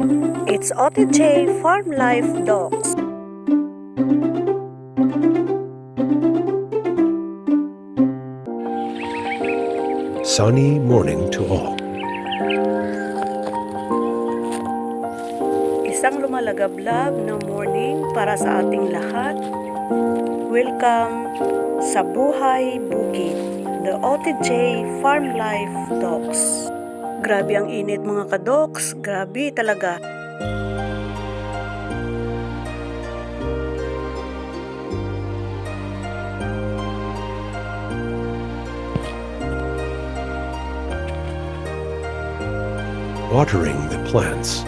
It's OTJ Farm Life Dogs. Sunny morning to all. Isang lumalagablab na morning para sa ating lahat. Welcome sa Buhay Bukid, the OTJ Farm Life Dogs. Grabe ang init mga kadoks, grabe talaga. Watering the plants.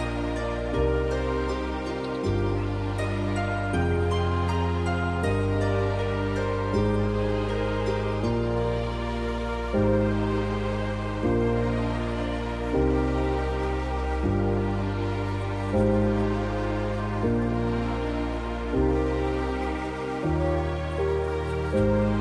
Música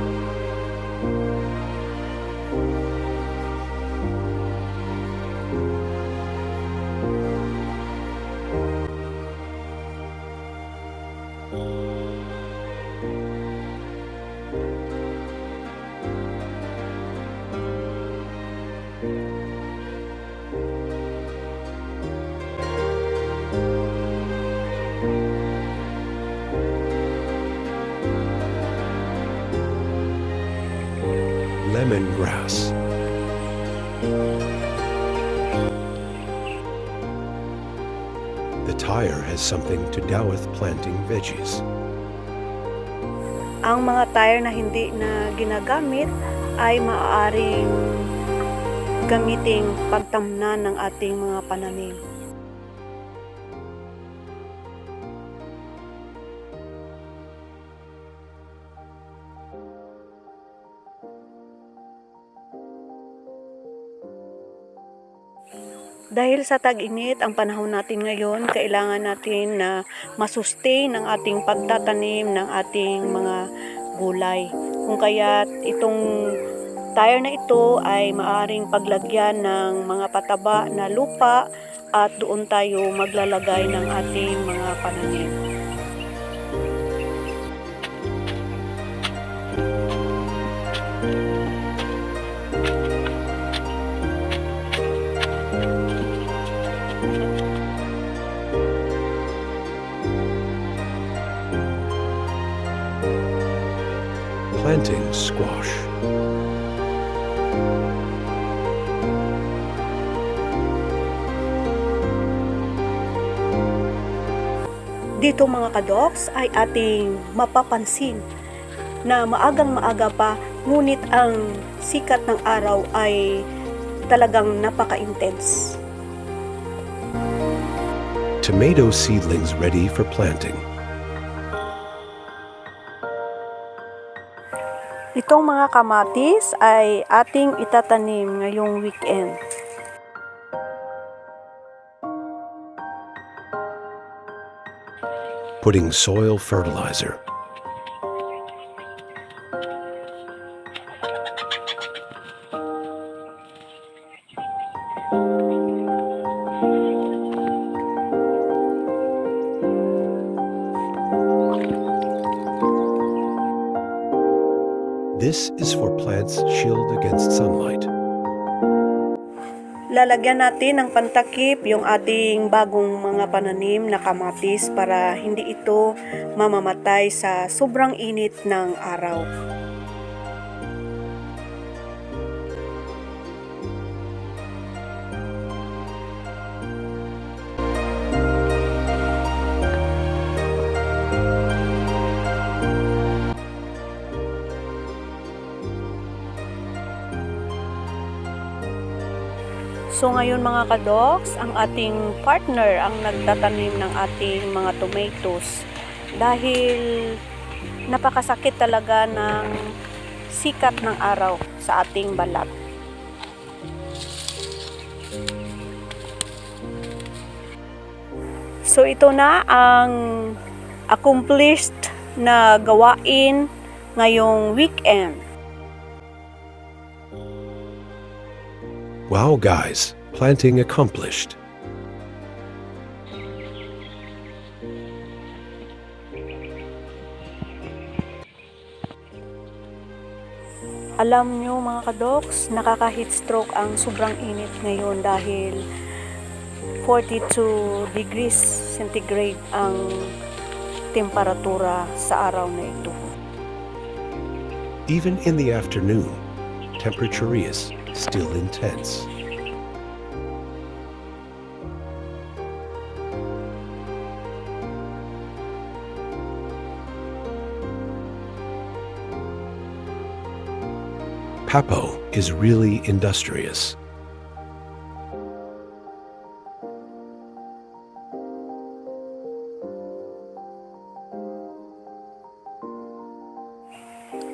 Lemongrass. The tire has something to do with planting veggies. Ang mga tire na hindi na ginagamit ay maaaring gamiting pagtamnan ng ating mga pananim. Dahil sa tag-init ang panahon natin ngayon, kailangan natin na masustain ang ating pagtatanim ng ating mga gulay. Kung kaya itong tire na ito ay maaring paglagyan ng mga pataba na lupa at doon tayo maglalagay ng ating mga pananim. Planting squash. Dito mga kadoks ay ating mapapansin na maagang maaga pa ngunit ang sikat ng araw ay talagang napaka-intense. Tomato seedlings ready for planting. Itong mga kamatis ay ating itatanim ngayong weekend. Putting soil fertilizer. This is for plants shield against sunlight. Lalagyan natin ng pantakip yung ating bagong mga pananim na kamatis para hindi ito mamamatay sa sobrang init ng araw. So ngayon mga kadoks, ang ating partner ang nagtatanim ng ating mga tomatoes dahil napakasakit talaga ng sikat ng araw sa ating balat. So ito na ang accomplished na gawain ngayong weekend. Wow guys, planting accomplished. Alam nyo mga kadoks, nakaka-heat ang sobrang init ngayon dahil 42 degrees centigrade ang temperatura sa araw na ito. Even in the afternoon, temperature is still intense. Papo is really industrious.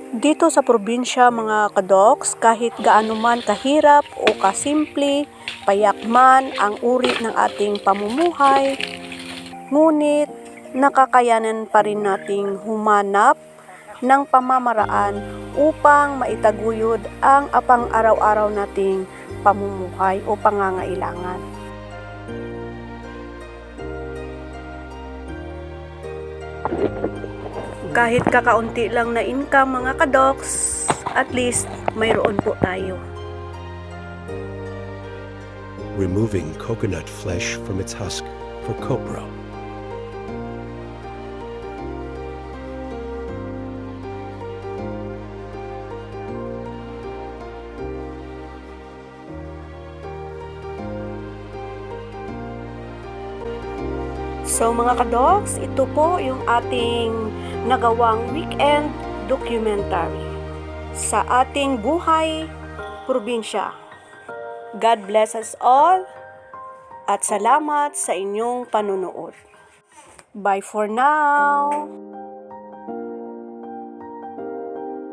Dito sa probinsya mga kadoks, kahit gaano man kahirap o kasimple, payak man ang uri ng ating pamumuhay, ngunit nakakayanan pa rin nating humanap ng pamamaraan upang maitaguyod ang apang araw-araw nating pamumuhay o pangangailangan. Kahit kakaunti lang na income mga kadoks, at least mayroon po tayo. Removing coconut flesh from its husk for copra. So mga kadoks, ito po yung ating nagawang weekend documentary sa ating buhay probinsya. God bless us all at salamat sa inyong panunood. Bye for now!